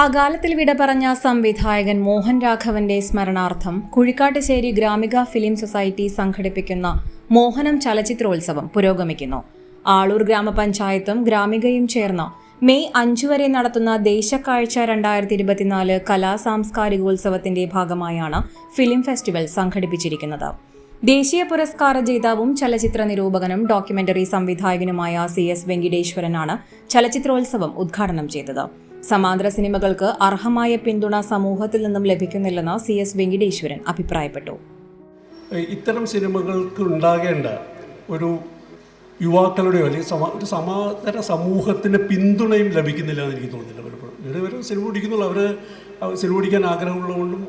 അകാലത്തിൽ വിട പറഞ്ഞ സംവിധായകൻ മോഹൻ രാഘവന്റെ സ്മരണാർത്ഥം കുഴിക്കാട്ടുശ്ശേരി ഗ്രാമിക ഫിലിം സൊസൈറ്റി സംഘടിപ്പിക്കുന്ന മോഹനം ചലച്ചിത്രോത്സവം പുരോഗമിക്കുന്നു. ആളൂർ ഗ്രാമപഞ്ചായത്തും ഗ്രാമികയും ചേർന്ന മെയ് അഞ്ചു വരെ നടത്തുന്ന ദേശക്കാഴ്ച രണ്ടായിരത്തി ഇരുപത്തിനാല് കലാ സാംസ്കാരികോത്സവത്തിന്റെ ഭാഗമായാണ് ഫിലിം ഫെസ്റ്റിവൽ സംഘടിപ്പിച്ചിരിക്കുന്നത്. ദേശീയ പുരസ്കാര ജേതാവും ചലച്ചിത്ര നിരൂപകനും ഡോക്യുമെന്ററി സംവിധായകനുമായ സി എസ് വെങ്കിടേശ്വരനാണ് ചലച്ചിത്രോത്സവം ഉദ്ഘാടനം ചെയ്തത്. സമാന്തര സിനിമകൾക്ക് അർഹമായ പിന്തുണ സമൂഹത്തിൽ നിന്നും ലഭിക്കുന്നില്ലെന്ന് സി എസ് വെങ്കിടേശ്വരൻ അഭിപ്രായപ്പെട്ടു. ഇത്തരം സിനിമകൾക്ക് ഉണ്ടാകേണ്ട ഒരു യുവാക്കളുടെയോ അല്ലെങ്കിൽ സമാ ഒരു സമാന്തര സമൂഹത്തിന്റെ പിന്തുണയും ലഭിക്കുന്നില്ല എന്ന് എനിക്ക് തോന്നുന്നില്ല പലപ്പോഴും. ഇവർ സിനിമ പിടിക്കുന്നുള്ളൂ അവർ സിനിമ പിടിക്കാൻ ആഗ്രഹമുള്ളതുകൊണ്ടും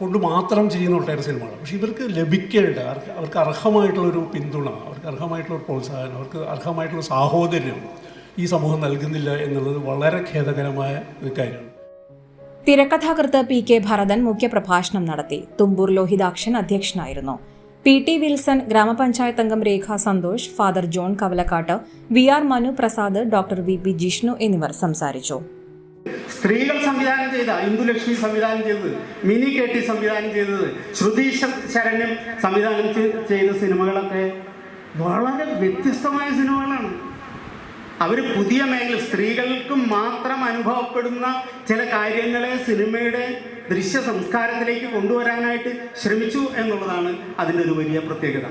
കൊണ്ട് മാത്രം ചെയ്യുന്ന ഒട്ടേറെ സിനിമകളാണ്. പക്ഷെ ഇവർക്ക് ലഭിക്കേണ്ട അവർക്ക് അർഹമായിട്ടുള്ളൊരു പിന്തുണ അവർക്ക് അർഹമായിട്ടുള്ള പ്രോത്സാഹനം അവർക്ക് അർഹമായിട്ടുള്ള സാഹോദര്യം ഈ സമൂഹം നൽകുന്നില്ല എന്നുള്ളത് വളരെ ഖേദകരമായ ഒരു കാര്യമാണ്. തിരക്കഥാകൃത്ത് പി കെ ഭരതൻ മുഖ്യപ്രഭാഷണം നടത്തി. തുമ്പൂർ ലോഹിതാക്ഷൻ അധ്യക്ഷനായിരുന്നു. പി ടി വിൽസൺ ഗ്രാമപഞ്ചായത്ത് അംഗം Rekha Santhosh father John Kavalakkattu V R Manu Prasad doctor V P Jishnu എന്നിവർ സംസാരിച്ചു. സ്ത്രീകൾ സംവിധാനം ചെയ്ത ഇന്ദുലക്ഷ്മി സംവിധാനം ചെയ്തത് മിനി കെ ടി സംവിധാനം ചെയ്തത് ശ്രുതി ശരണ്യം സംവിധാനം ചെയ്ത സിനിമകളൊക്കെ വളരെ വ്യത്യസ്തമായ സിനിമകളാണ്. അവർ പുതിയ മേഖല സ്ത്രീകൾക്കും മാത്രം അനുഭവപ്പെടുന്ന ചില കാര്യങ്ങളെ സിനിമയുടെ ദൃശ്യ സംസ്കാരത്തിലേക്ക് കൊണ്ടുവരാനായിട്ട് ശ്രമിച്ചു എന്നുള്ളതാണ് അതിന്റെ ഒരു വലിയ പ്രത്യേകത.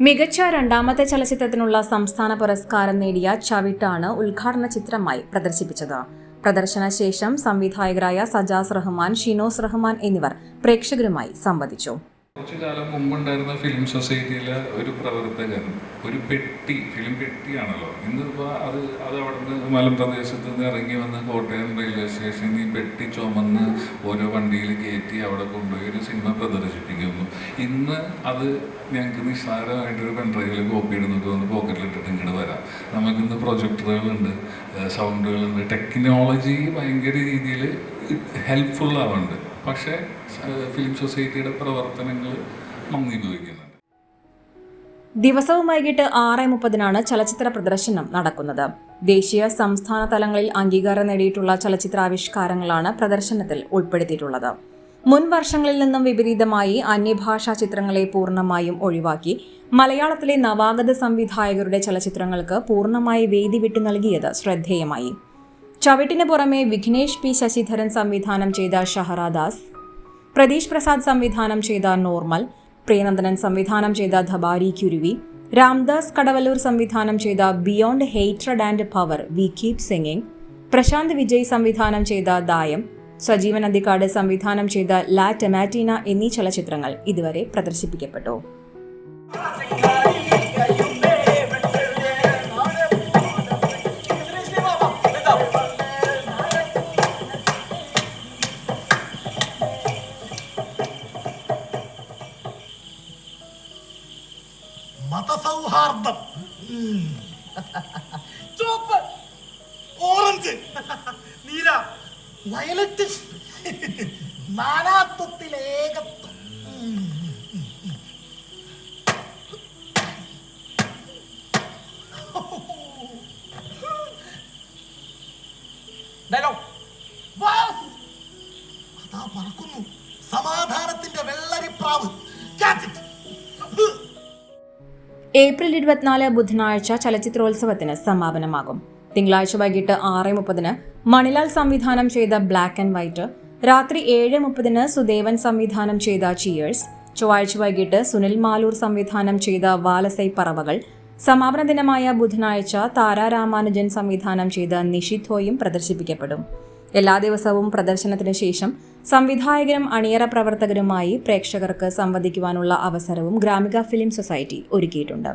മികച്ച രണ്ടാമത്തെ ചലച്ചിത്രത്തിനുള്ള സംസ്ഥാന പുരസ്കാരം നേടിയ ചവിട്ടാണ് ഉദ്ഘാടന ചിത്രമായി പ്രദർശിപ്പിച്ചത്. പ്രദർശനശേഷം സംവിധായകരായ സജാസ് റഹ്മാൻ ഷിനോസ് റഹ്മാൻ എന്നിവർ പ്രേക്ഷകരുമായി സംവദിച്ചു. കുറച്ചു കാലം മുമ്പുണ്ടായിരുന്ന ഫിലിം സൊസൈറ്റിയിലെ ഒരു പ്രവർത്തകൻ ഒരു പെട്ടി ഫിലിം പെട്ടിയാണല്ലോ. ഇന്നിപ്പോൾ അത് അത് അവിടെ നിന്ന് മലമ്പ്രദേശത്ത് നിന്ന് ഇറങ്ങി വന്ന് കോട്ടയം റെയിൽവേ സ്റ്റേഷനിൽ ഈ പെട്ടി ചുമന്ന് ഓരോ വണ്ടിയിൽ കയറ്റി അവിടെ കൊണ്ടുപോയി ഒരു സിനിമ പ്രദർശിപ്പിക്കുന്നു. ഇന്ന് അത് ഞങ്ങൾക്ക് നിസ്സാരമായിട്ടൊരു പെൺഡ്രൈവിൽ കോപ്പി ഇടുന്നൊക്കെ വന്ന് പോക്കറ്റിലിട്ടിട്ട് ഇങ്ങോട്ട് വരാം. നമുക്കിന്ന് പ്രൊജക്ടറുകളുണ്ട് സൗണ്ടുകളുണ്ട് ടെക്നോളജി ഭയങ്കര രീതിയിൽ ഹെൽപ്ഫുൾ ആവുന്നുണ്ട്. പക്ഷേ ഫിലിം സൊസൈറ്റിയുടെ പ്രവർത്തനങ്ങൾ മന്ദീഭവിക്കുന്നുണ്ട് ദിവസവും വൈകിട്ട് ആറ് മുപ്പതിനാണ് ചലച്ചിത്ര പ്രദർശനം നടക്കുന്നത്. ദേശീയ സംസ്ഥാന തലങ്ങളിൽ അംഗീകാരം നേടിയിട്ടുള്ള ചലച്ചിത്രാവിഷ്കാരങ്ങളാണ് പ്രദർശനത്തിൽ ഉൾപ്പെടുത്തിയിട്ടുള്ളത്. മുൻ വർഷങ്ങളിൽ നിന്നും വിപരീതമായി അന്യഭാഷാ ചിത്രങ്ങളെ പൂർണമായും ഒഴിവാക്കി മലയാളത്തിലെ നവാഗത സംവിധായകരുടെ ചലച്ചിത്രങ്ങൾക്ക് പൂർണമായി വേദി വിട്ടു നൽകിയത് ശ്രദ്ധേയമായി. ചവിട്ടിന് പുറമെ വിഘ്നേഷ് പി ശശിധരൻ സംവിധാനം ചെയ്ത ഷഹറാദാസ് പ്രതീഷ് പ്രസാദ് സംവിധാനം ചെയ്ത നോർമൽ പ്രിയനന്ദനൻ സംവിധാനം ചെയ്ത ധബാരി കുരുവി രാംദാസ് കടവല്ലൂർ സംവിധാനം ചെയ്ത beyond ഹെയ്റ്റഡ് and power we keep singing Prashanth Vijay സംവിധാനം ചെയ്ത ദായം സജീവൻ അന്തിക്കാട് സംവിധാനം ചെയ്ത ലാ ടെമാറ്റീന എന്നീ ചലച്ചിത്രങ്ങൾ ഇതുവരെ പ്രദർശിപ്പിക്കപ്പെട്ടു. മതസൗഹാർദ്ദം ചോപ്പ് ചുവപ്പ് ഓറഞ്ച് നീല വയലറ്റ് നാനാത്വത്തിലേകത്വം. ഡയലോഗ്. അതാ പറക്കുന്നു സമാധാനത്തിന്റെ വെള്ളരിപ്രാവ്. ഹ്. ഏപ്രിൽ ഇരുപത്തിനാല് ബുധനാഴ്ച ചലച്ചിത്രോത്സവത്തിന് സമാപനമാകും. തിങ്കളാഴ്ച വൈകിട്ട് ആറ് മുപ്പതിന് മണിലാൽ സംവിധാനം ചെയ്ത ബ്ലാക്ക് ആൻഡ് വൈറ്റ് രാത്രി ഏഴ് മുപ്പതിന് സുദേവൻ സംവിധാനം ചെയ്ത ചിയേഴ്സ് ചൊവ്വാഴ്ച വൈകിട്ട് സുനിൽ മാലൂർ സംവിധാനം ചെയ്ത വാലസൈ പറവകൾ സമാപന ദിനമായ ബുധനാഴ്ച താരാരാമാനുജൻ സംവിധാനം ചെയ്ത നിഷിദ്ധോയും പ്രദർശിപ്പിക്കപ്പെടും. എല്ലാ ദിവസവും പ്രദർശനത്തിന് ശേഷം സംവിധായകരും അണിയറ പ്രവർത്തകരുമായി പ്രേക്ഷകർക്ക് സംവദിക്കുവാനുള്ള അവസരവും ഗ്രാമിക ഫിലിം സൊസൈറ്റി ഒരുക്കിയിട്ടുണ്ട്.